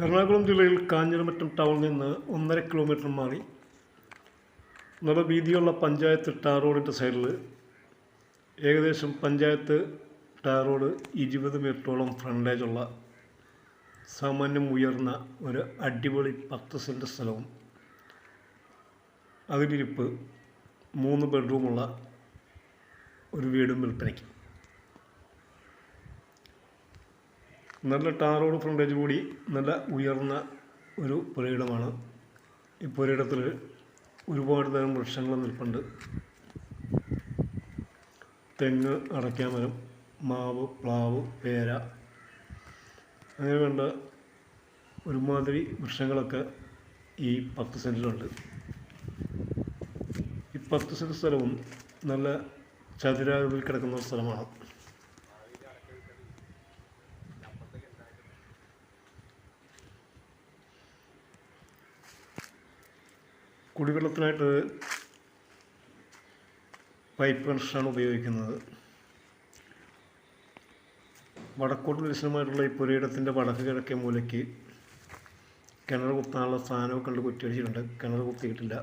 എറണാകുളം ജില്ലയിൽ കാഞ്ഞിരമറ്റം ടൗണിൽ നിന്ന് ഒന്നര കിലോമീറ്റർ മാറി നല്ല വീതിയുള്ള പഞ്ചായത്ത് ടാർ റോഡിന്റെ സൈഡിൽ ഏകദേശം പഞ്ചായത്ത് ടാർ റോഡ് ഇരുപത് മീറ്ററോളം ഫ്രണ്ടേജുള്ള സാമാന്യം ഉയർന്ന ഒരു അടിപൊളി പത്ത് സെന്റ് സ്ഥലവും അതിലിരിപ്പ് മൂന്ന് ബെഡ്റൂമുള്ള ഒരു വീടും വിൽപ്പനയ്ക്ക്. നല്ല ടാർ റോഡ് ഫ്രണ്ടേജ് കൂടി നല്ല ഉയർന്ന ഒരു പുരയിടമാണ്. ഈ പുരയിടത്തിൽ ഒരുപാട് തരം വൃക്ഷങ്ങൾ നിൽപ്പുണ്ട്. തെങ്ങ് അടയ്ക്കാമരം മാവ് പ്ലാവ് പേര. അങ്ങനെ വേണ്ട ഒരുമാതിരി വൃക്ഷങ്ങളൊക്കെ ഈ പത്ത് സെന്റിലുണ്ട് ഈ പത്ത് സെന്റ് സ്ഥലവും നല്ല ചതുരാകൃതിയിൽ കിടക്കുന്ന സ്ഥലമാണ്. കുടിവെള്ളത്തിനായിട്ട് പൈപ്പ് കണക്ഷനാണ് ഉപയോഗിക്കുന്നത്. വടക്കോട്ട് ദർശനമായിട്ടുള്ള ഈ പുരയിടത്തിന്റെ വടക്ക് കിഴക്കേ മൂലയ്ക്ക് കിണർ കുത്താനുള്ള സാധനമൊക്കെ കണ്ട് കുറ്റിയടിച്ചിട്ടുണ്ട് കിണർ കുത്തിയിട്ടില്ല.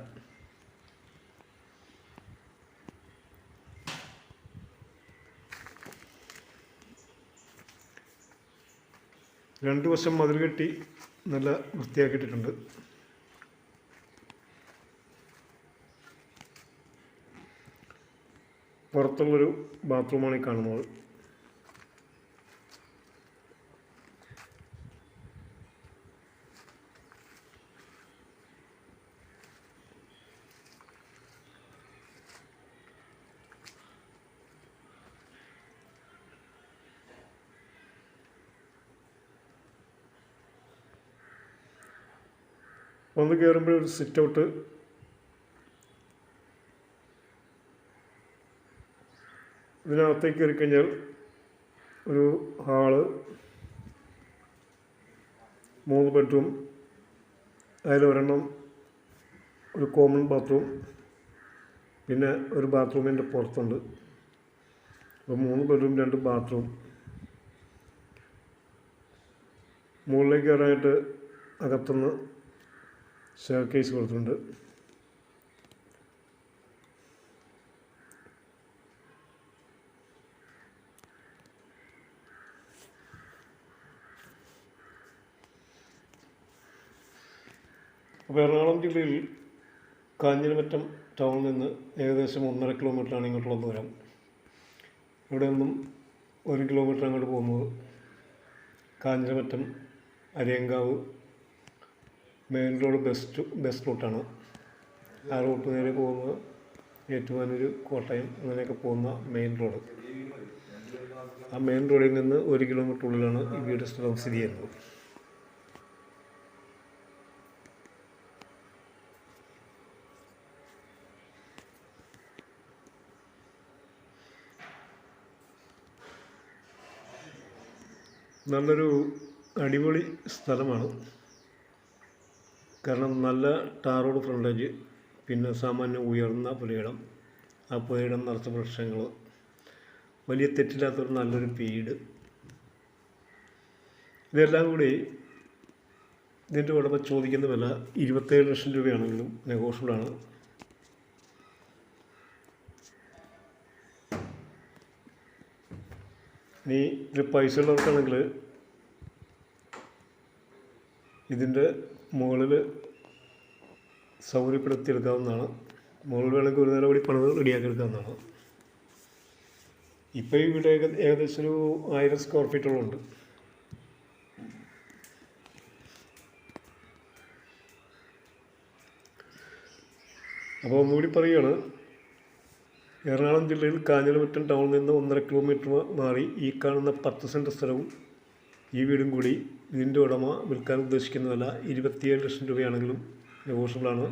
രണ്ട് വശം മതിൽ കെട്ടി നല്ല വൃത്തിയാക്കിയിട്ടുണ്ട് പുറത്തുള്ളൊരു ബാത്റൂമാണ് ഈ കാണുന്നത്. വന്ന് കയറുമ്പോഴൊരു സിറ്റ് ഔട്ട് ഇതിനകത്തേക്ക് കയറി കഴിഞ്ഞാൽ ഒരു ഹാൾ മൂന്ന് ബെഡ്റൂം അതിൽ ഒരെണ്ണം ഒരു കോമൺ ബാത്റൂം പിന്നെ ഒരു ബാത്റൂമിന്റെ പുറത്തുണ്ട്. അപ്പോൾ മൂന്ന് ബെഡ്റൂം രണ്ട് ബാത്റൂം മുകളിലേക്ക് കയറാനായിട്ട് അകത്തുനിന്ന് ഷെയർ കേസ് കൊടുത്തിട്ടുണ്ട്. അപ്പോൾ എറണാകുളം ജില്ലയിൽ കാഞ്ഞിരമറ്റം ടൗണിൽ നിന്ന് ഏകദേശം ഒന്നര കിലോമീറ്ററാണ് ഇങ്ങോട്ടുള്ള ദൂരം. ഇവിടെ നിന്നും ഒരു കിലോമീറ്റർ അങ്ങോട്ട് പോകുന്നത് Kanjiramattom Ariyankavu main road best best റൂട്ടാണ് ആ റൂട്ട് നേരെ പോകുന്നത് ഏറ്റുമാനൂർ കോട്ടയം അങ്ങനെയൊക്കെ പോകുന്ന മെയിൻ റോഡ്. ആ മെയിൻ റോഡിൽ നിന്ന് ഒരു കിലോമീറ്റർ ഉള്ളിലാണ് ഈ വീട് സ്ഥലം സ്ഥിതി ചെയ്യുന്നത്. നല്ലൊരു അടിപൊളി സ്ഥലമാണ്. കാരണം നല്ല ടാർ റോഡ് ഫ്രണ്ടേജ് പിന്നെ സാമാന്യം ഉയർന്ന പുരയിടം ആ പുരയിടം നിറച്ച വൃക്ഷങ്ങൾ വലിയ തെറ്റില്ലാത്തൊരു നല്ലൊരു വീട് ഇതെല്ലാം കൂടി ഇതിന്റെ ഉടമ ചോദിക്കുന്ന വില ഇരുപത്തേഴ് ലക്ഷം രൂപയാണെങ്കിലും നെഗോഷ്യബിളാണ് ഇനി ഇത് പൈസ ഉള്ളവർക്കാണെങ്കിൽ ഇതിന്റെ മുകളിൽ സൗകര്യപ്പെടുത്തി എടുക്കാവുന്നതാണ് മുകളിൽ വേണമെങ്കിൽ ഒരു നേരം കൂടി പണിത് റെഡിയാക്കി എടുക്കാവുന്നതാണ് ഇപ്പോൾ ഈ വീട് ഏക ഏകദേശം ഒരു ആയിരം സ്ക്വയർ ഫീറ്റോളം ഉണ്ട്. അപ്പോൾ ഒന്നുകൂടി പറയുകയാണ് എറണാകുളം ജില്ലയിൽ കാഞ്ഞിരമറ്റം ടൗണിൽ നിന്ന് ഒന്നര കിലോമീറ്റർ മാറി ഈ കാണുന്ന പത്ത് സെന്റ് സ്ഥലവും ഈ വീടും കൂടി ഇതിന്റെ ഉടമ വിൽക്കാൻ ഉദ്ദേശിക്കുന്നതല്ല. ഇരുപത്തിയേഴ് ലക്ഷം രൂപയാണെങ്കിലും നെഗോഷ്യബിളാണ്